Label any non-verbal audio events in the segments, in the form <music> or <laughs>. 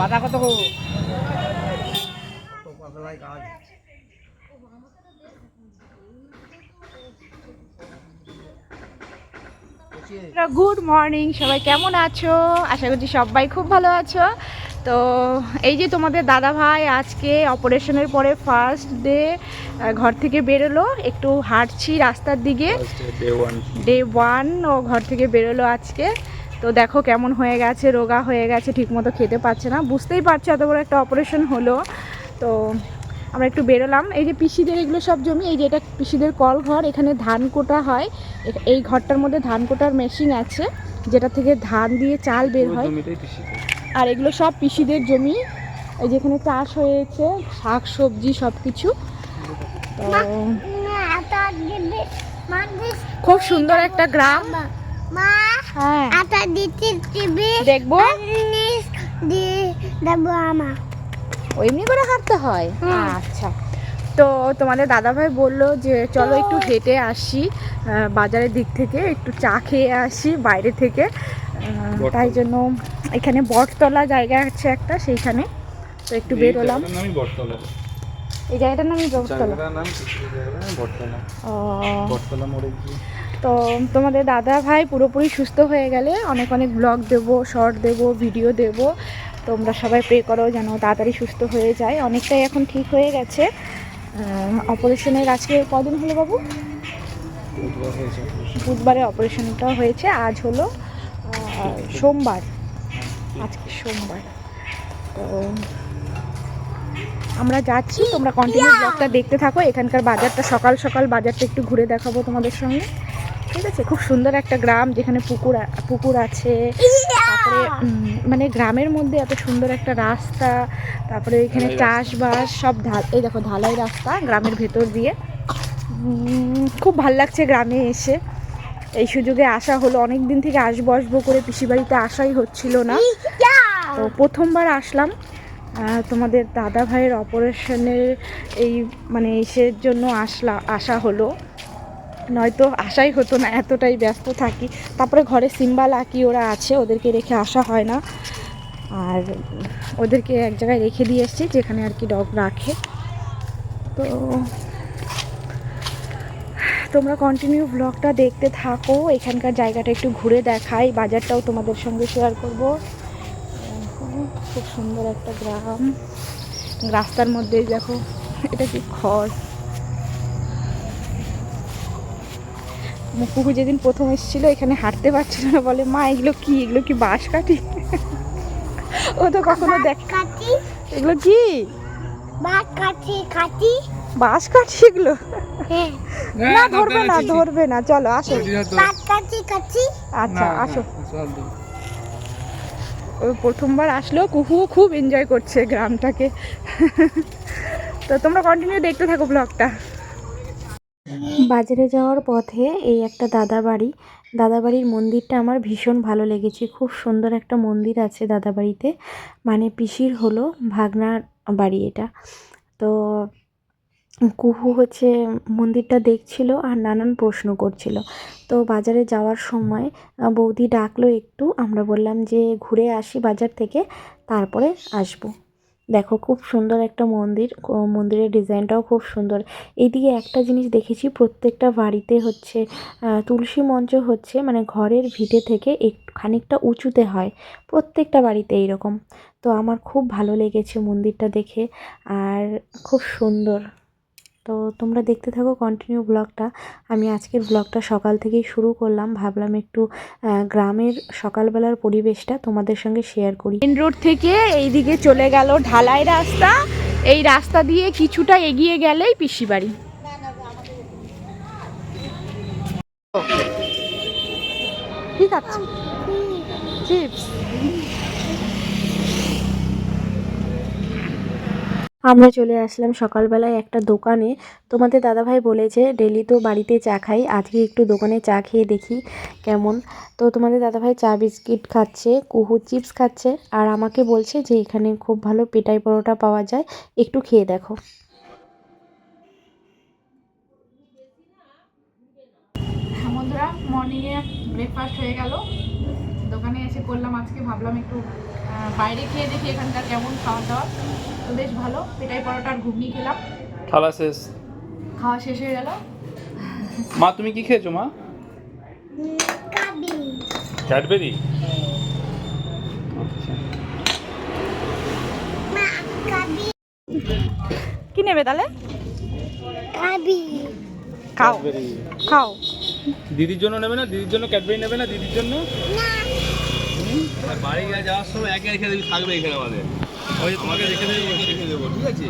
বাধা কত good morning সবাই কেমন আছো? আশা করছি সবাই খুব ভালো আছো। তো এই যে তোমাদের দাদা ভাই আজকে অপারেশনের পরে ফার্স্ট ডে ঘর থেকে বেরোলো একটু হাঁটছি রাস্তার দিকে। ডে ওয়ান ও ঘর থেকে বেরোলো আজকে। তো দেখো কেমন হয়ে গেছে রোগা হয়ে গেছে ঠিকমতো খেতে পারছে না। বুঝতেই পারছ এত বড় একটা অপারেশন হলো। তো আমরা একটু বেরোলাম। এই যে পিসিদের এগুলো সব জমি এই যে এটা পিসিদের কল ঘর এখানে ধান কোটা হয়। এই ঘরটার মধ্যে ধান কোটার মেশিন আছে যেটা থেকে ধান দিয়ে চাল বের হয়। আর এগুলো সব পিসিদের জমি। এই যেখানে চাষ হয়েছে শাক সবজি সব কিছু তো খুব সুন্দর একটা গ্রাম। মা হ্যাঁ। আটা দিতে দেখব? দেবো আমা। এমনি করে হাঁটতে হয়। আচ্ছা। তো তোমাদের দাদাভাই বলল যে চলো একটু হেঁটে আসি বাজারের দিক থেকে একটু চা খেয়ে আসি বাইরে থেকে। তাই জন্য এখানে বটতলা জায়গা আছে একটা সেইখানে। তো একটু বেরোলাম। বটতলা। এই জায়গাটার নামই বটতলা। নাম কিছু জায়গাটার নাম বটতলা। ও। বটতলা মোড়ে তো তোমাদের দাদা ভাই পুরোপুরি সুস্থ হয়ে গেলে অনেক অনেক ব্লগ দেব শর্ট দেব ভিডিও দেব। তোমরা সবাই প্রে করো যেন তাড়াতাড়ি সুস্থ হয়ে যায়। অনেকটাই এখন ঠিক হয়ে গেছে। অপারেশনের আজকে কদিন হলো বাবু? বুধবারে অপারেশনটা হয়েছে। আজ হলো সোমবার। আজকে সোমবার। তো আমরা যাচ্ছি। তোমরা কন্টিনিউ ব্লগটা দেখতে থাকো। এখানকার বাজারটা সকাল সকাল বাজারটা একটু ঘুরে দেখাবো তোমাদের সঙ্গে। ঠিক আছে? খুব সুন্দর একটা গ্রাম যেখানে পুকুর পুকুর আছে। তারপরে মানে গ্রামের মধ্যে এত সুন্দর একটা রাস্তা তারপরে এখানে চাষবাস সব ঢাল এই দেখো ঢালাই রাস্তা গ্রামের ভেতর দিয়ে। খুব ভালো লাগছে গ্রামে এসে। এই সুযোগে আসা হলো অনেক দিন থেকে আসব আসব করে পিসি বাড়িতে আসাই হচ্ছিল না। তো প্রথমবার আসলাম। তোমাদের দাদা ভাইয়ের অপারেশনের এই মানে এসের জন্য আসলা আসা হলো। নয়তো আসাই হতো না, এতটাই ব্যস্ত থাকি। তারপরে ঘরে সিম্বা লাকি ওরা আছে, ওদেরকে রেখে আসা হয় না। আর ওদেরকে এক জায়গায় রেখে দিয়ে এসেছি, যেখানে আর কি ডগ রাখে। তো তোমরা কন্টিনিউ ব্লগটা দেখতে থাকো, এখানকার জায়গাটা একটু ঘুরে দেখাই, বাজারটাও তোমাদের সঙ্গে শেয়ার করব। খুব সুন্দর একটা গ্রাম। রাস্তার মধ্যেই দেখো, এটা কি খড়? মুকুকু যেদিন প্রথম এসেছিল এখানে হাঁটতে পারছিল না বলে মা এগুলো কি? এগুলো কি বাঁশ কাঠি? ও তো কখনো দেখ কাটি এগুলো কি? বা কাটি কাটি বাঁশ কাঠি এগুলো? হ্যাঁ। না ধরবে না ধরবে না চলো আসো। বা কাটি কাটি আচ্ছা আসো। ও প্রথমবার আসলেও কুহু খুব এনজয় করছে গ্রামটাকে। তো তোমরা কন্টিনিউ দেখতে থাকো ব্লগটা বাজারে যাওয়ার পথে এই একটা দাদা বাড়ি দাদা বাড়ির মন্দিরটা আমার ভীষণ ভালো লেগেছে। খুব সুন্দর একটা মন্দির আছে দাদা বাড়িতে মানে পিসির হলো ভাগনার বাড়ি এটা। তো কুহু হচ্ছে মন্দিরটা দেখছিল আর নানান প্রশ্ন করছিল। তো বাজারে যাওয়ার সময় বৌদি ডাকলো একটু। আমরা বললাম যে ঘুরে আসি বাজার থেকে, তারপরে আসব। দেখো খুব সুন্দর একটা মন্দির মন্দিরের ডিজাইনটাও খুব সুন্দর। এদিকে একটা জিনিস দেখেছি, প্রত্যেকটা বাড়িতে হচ্ছে তুলসী মঞ্চ হচ্ছে মানে ঘরের ভিটে থেকে একটু খানিকটা উঁচুতে হয়, প্রত্যেকটা বাড়িতে এইরকম। তো আমার খুব ভালো লেগেছে মন্দিরটা দেখে, আর খুব সুন্দর। তো তোমরা দেখতে থাকো কন্টিনিউ ব্লগটা আমি আজকের ব্লগটা সকাল থেকেই শুরু করলাম। ভাবলাম একটু গ্রামের সকালবেলার পরিবেশটা তোমাদের সঙ্গে শেয়ার করি। মেন রোড থেকে এইদিকে চলে গেল ঢালাই রাস্তা। এই রাস্তা দিয়ে কিছুটা এগিয়ে গেলেই পিসি বাড়ি। ঠিক আছে চিপস আমরা চলে আসলাম সকালবেলায় একটা দোকানে। তোমাদের দাদাভাই বলেছে, ডেলি তো বাড়িতে চা খাই, আজকে একটু দোকানে চা খেয়ে দেখি কেমন। তো তোমাদের দাদাভাই চা বিস্কিট খাচ্ছে, কুহু চিপস খাচ্ছে, আর আমাকে বলছে যে এখানে খুব ভালো পেটাই পরোটা পাওয়া যায়, একটু খেয়ে দেখো। বন্ধুরা মর্নিংয়ে ব্রেকফাস্ট হয়ে গেল। দোকানে এসে করলাম আজকে ভাবলাম একটু বাইরে খেয়ে দেখি এখানকার কেমন খাওয়া দাওয়া তো বেশ ভালো পেটাই পরোটা আর ঘুগনি খেলাম। খালা শেষ। খাওয়া শেষ হয়ে গেল। মা তুমি কি খেয়েছো মা? ক্যাডবেরি? কি নেবে তাহলে? খাও। খাও। দিদির জন্য নেবে না? দিদির জন্য ক্যাডবেরি নেবে না? দিদির জন্য? আর বাড়ি গিয়ে যাওয়ার সময় একে রেখে দেবি থাকবে এখানে আমাদের। ওই তোমাকে রেখে দেবো ওকে রেখে দেবো ঠিক আছে?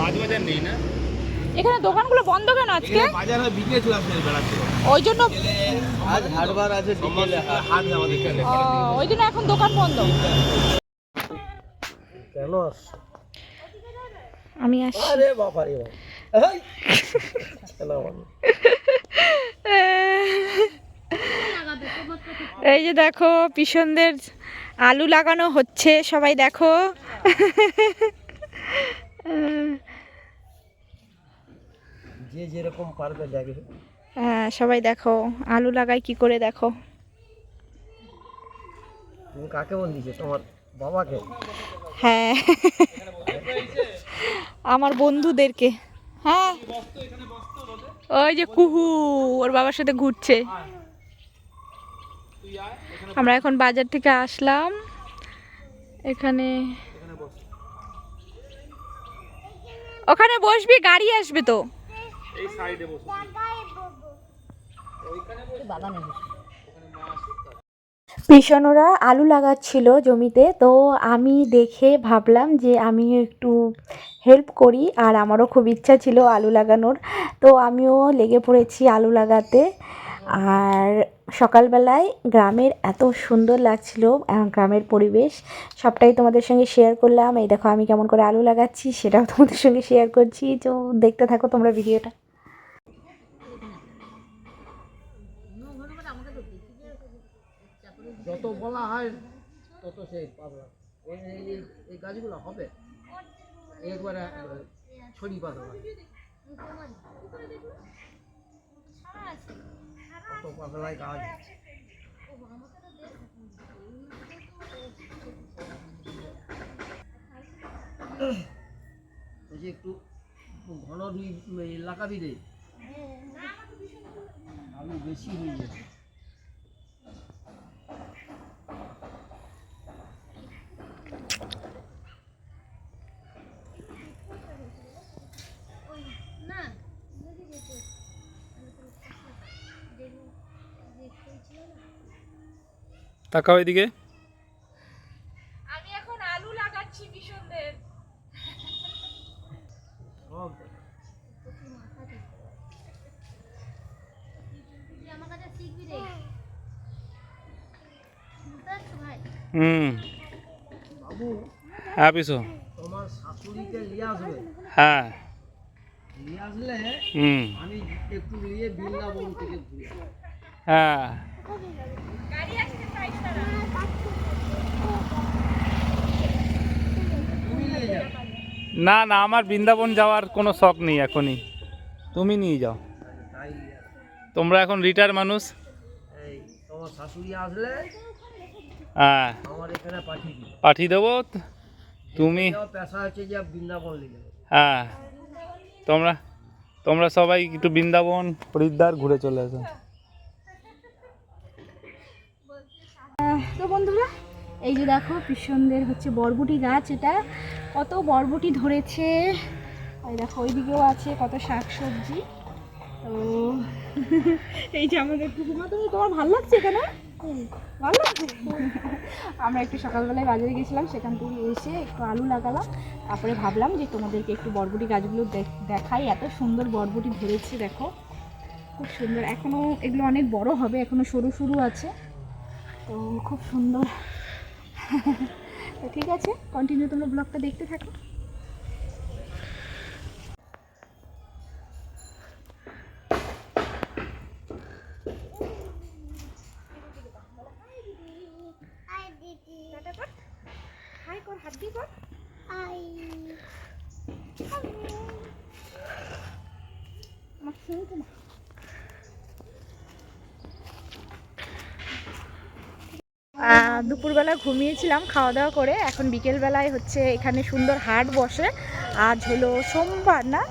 মাছ বাজার নেই না? এখানে দোকানগুলো বন্ধ কেন আজকে? বাজার হয় বিকেলে চলে আসবে বেড়াচ্ছে ওই জন্য আজ হাটবার আছে বিকেলে হাট আমাদের এখানে। ওই জন্য এখন দোকান বন্ধ। কেন আমি আসি আরে বাবা রে বাবা এই! যে দেখো পিছনদের আলু লাগানো হচ্ছে সবাই দেখো। যে যেরকম পারবে হ্যাঁ সবাই দেখো আলু লাগাই কি করে দেখো। তুমি কাকে বললিছে তোমার বাবাকে? হ্যাঁ। আমার বন্ধুদেরকে। হ্যাঁ। ওই যে কুহু ওর বাবার সাথে ঘুরছে। আমরা এখন বাজার থেকে আসলাম। এখানে ওখানে বসবি গাড়ি আসবে তো। পিছনরা আলু লাগাচ্ছিল জমিতে, তো আমি দেখে ভাবলাম যে আমিও একটু হেল্প করি আর আমারও খুব ইচ্ছা ছিল আলু লাগানোর। তো আমিও লেগে পড়েছি আলু লাগাতে। আর সকালবেলায় গ্রামের এত সুন্দর লাগছিল গ্রামের পরিবেশ। সবটাই তোমাদের সঙ্গে শেয়ার করলাম। এই দেখো আমি কেমন করে আলু লাগাচ্ছি, সেটাও তোমাদের সঙ্গে শেয়ার করছি। তো দেখতে থাকো তোমরা ভিডিওটা। যত বলা হয়, তত সেই পাতলা এই, এই- গাছগুলো হবে। একবারে ছড়ি পাতলা কত পাতলায় গাছ। এই যে একটু ঘন লাগাবি রে আলু বেশি হয়ে যাবে তাকাও এদিকে। আমি এখন আলু লাগাচ্ছি পিছনদের হুম। বাবু হ্যাঁ পিসো। তোমার শাশুড়িকে নিয়ে আসবে। হ্যাঁ। নিয়ে আসলে হুম। আমি একটু নিয়ে বৃন্দাবন থেকে হ্যাঁ। না না আমার বৃন্দাবন যাওয়ার কোনো শখ নেই এখনই। তুমি নিয়ে যাও। তোমরা এখন রিটায়ার মানুষ। হ্যাঁ। পাঠিয়ে দেবো। তুমি হ্যাঁ। তোমরা তোমরা সবাই একটু বৃন্দাবন হরিদ্বার ঘুরে চলে আসো। তো বন্ধুরা, এই যে দেখো পিছনদের হচ্ছে বরবটি গাছ এটা। কত বরবটি ধরেছে। ওই দেখো, ওইদিকেও আছে কত শাক সবজি তো <laughs> এই যে আমাদের কুকুমা তুমি তোমার ভালো লাগছে এখানে? ভালো লাগছে? আমরা একটু সকালবেলায় বাজারে গেছিলাম, সেখান থেকে এসে একটু আলু লাগালাম। তারপরে ভাবলাম যে তোমাদেরকে একটু বরবটি গাছগুলো দেখ- দেখাই। এত সুন্দর বরবটি ধরেছে, দেখো। খুব সুন্দর। এখনও এগুলো অনেক বড় হবে এখনও সরু সরু আছে। তো খুব সুন্দর। তো ঠিক আছে কন্টিনিউ তোমরা ব্লগটা দেখতে থাকো। আমার শুনতে না দুপুরবেলা ঘুমিয়েছিলাম খাওয়া দাওয়া করে এখন বিকেলবেলায় হচ্ছে এখানে সুন্দর হাট বসে। আজ হলো সোমবার না?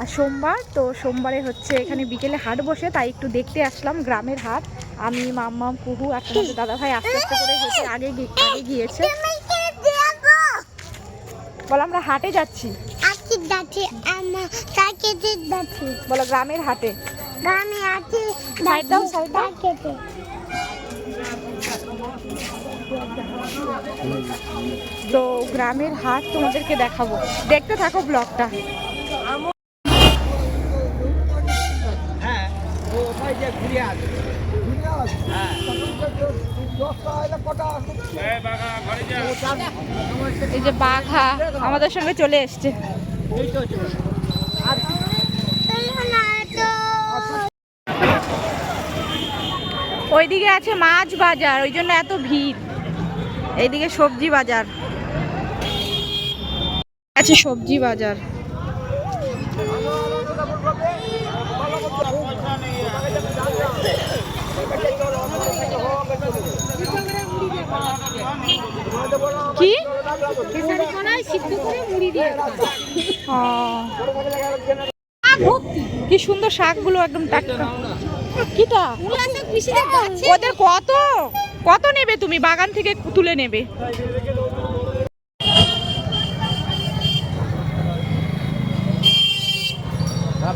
আর সোমবার তো সোমবারে হচ্ছে এখানে বিকেলে হাট বসে তাই একটু দেখতে আসলাম গ্রামের হাট। আমি মাম্মাম কুহু আর তোমাদের দাদা ভাই আস্তে আস্তে করে হচ্ছে আগে আগে গিয়েছে। বলো আমরা হাটে যাচ্ছি। বলো গ্রামের হাটে। আমি আছি সাইড দাও, সাইড দাও। তো গ্রামের হাট তোমাদেরকে দেখাবো। দেখতে থাকো ব্লগটা। এই যে বাঘা আমাদের সঙ্গে চলে এসছে। ওইদিকে আছে মাছ বাজার, ওই জন্য এত ভিড়। এইদিকে সবজি বাজার। আছে সবজি বাজার। কি? কি সুন্দর শাকগুলো একদম টাটকা। কিটা? ওদের কত? কত নেবে তুমি? বাগান থেকে তুলে নেবে।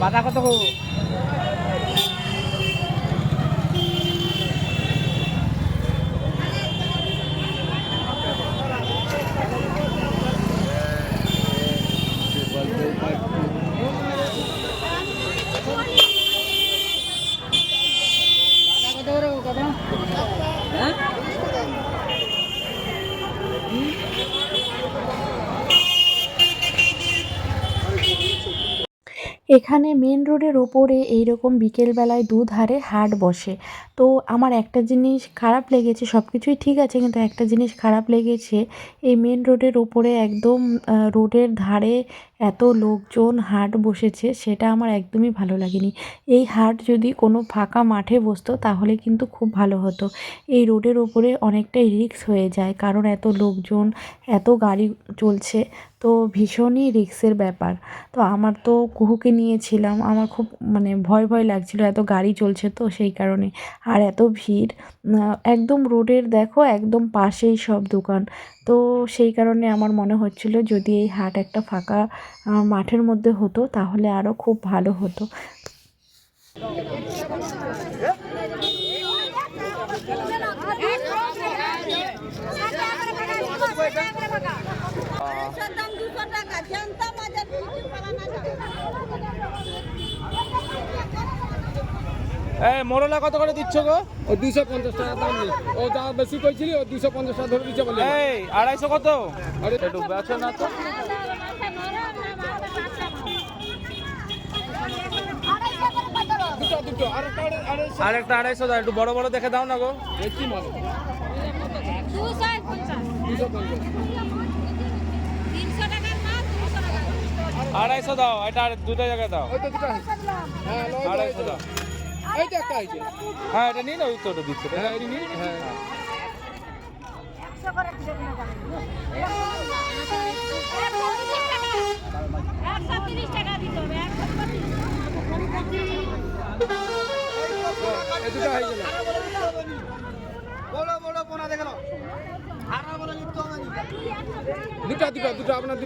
বাধা কত গো? বাধা কত করে গো, কত? হ্যাঁ? এখানে মেন রোডের ওপরে এইরকম বিকেলবেলায় দুধারে হাট বসে। তো আমার একটা জিনিস খারাপ লেগেছে সব কিছুই ঠিক আছে, কিন্তু একটা জিনিস খারাপ লেগেছে, এই মেন রোডের ওপরে একদম রোডের ধারে এত লোকজন হাট বসেছে, সেটা আমার একদমই ভালো লাগেনি। এই হাট যদি কোনো ফাঁকা মাঠে বসতো, তাহলে কিন্তু খুব ভালো হতো। এই রোডের ওপরে অনেকটাই রিস্ক হয়ে যায়, কারণ এত লোকজন, এত গাড়ি চলছে তো ভীষণই রিস্কের ব্যাপার। তো আমার তো কুহুকে নিয়েছিলাম, আমার খুব মানে ভয় ভয় লাগছিল, এত গাড়ি চলছে তো সেই কারণে। আর এত ভিড় একদম রোডের দেখো, একদম পাশেই সব দোকান। তো সেই কারণে আমার মনে হচ্ছিল যদি এই হাট একটা ফাঁকা মাঠের মধ্যে হতো তাহলে আরও খুব ভালো হতো। এই মোরলা কত করে দিচ্ছ গো? ও দুশো পঞ্চাশ টাকা দাম নেই ও যা বেশি কইছিলি ও দুশো পঞ্চাশ টাকা ধরে দিচ্ছে বলে। এই আড়াইশো কত? আরে একটু বেচো না তো। দুটো দুটো আর একটা আড়াইশো দাও একটু বড় বড় দেখে দাও না গো। কি মাল। দুশো পঞ্চাশ। আড়াইশো দাও এটা দুটো জায়গায় দাও হ্যাঁ আড়াইশো দাও হ্যাঁ এটা নিন ওই তো দিচ্ছে হ্যাঁ হ্যাঁ হয়ে না। দুটো দুটো দুটো আপনার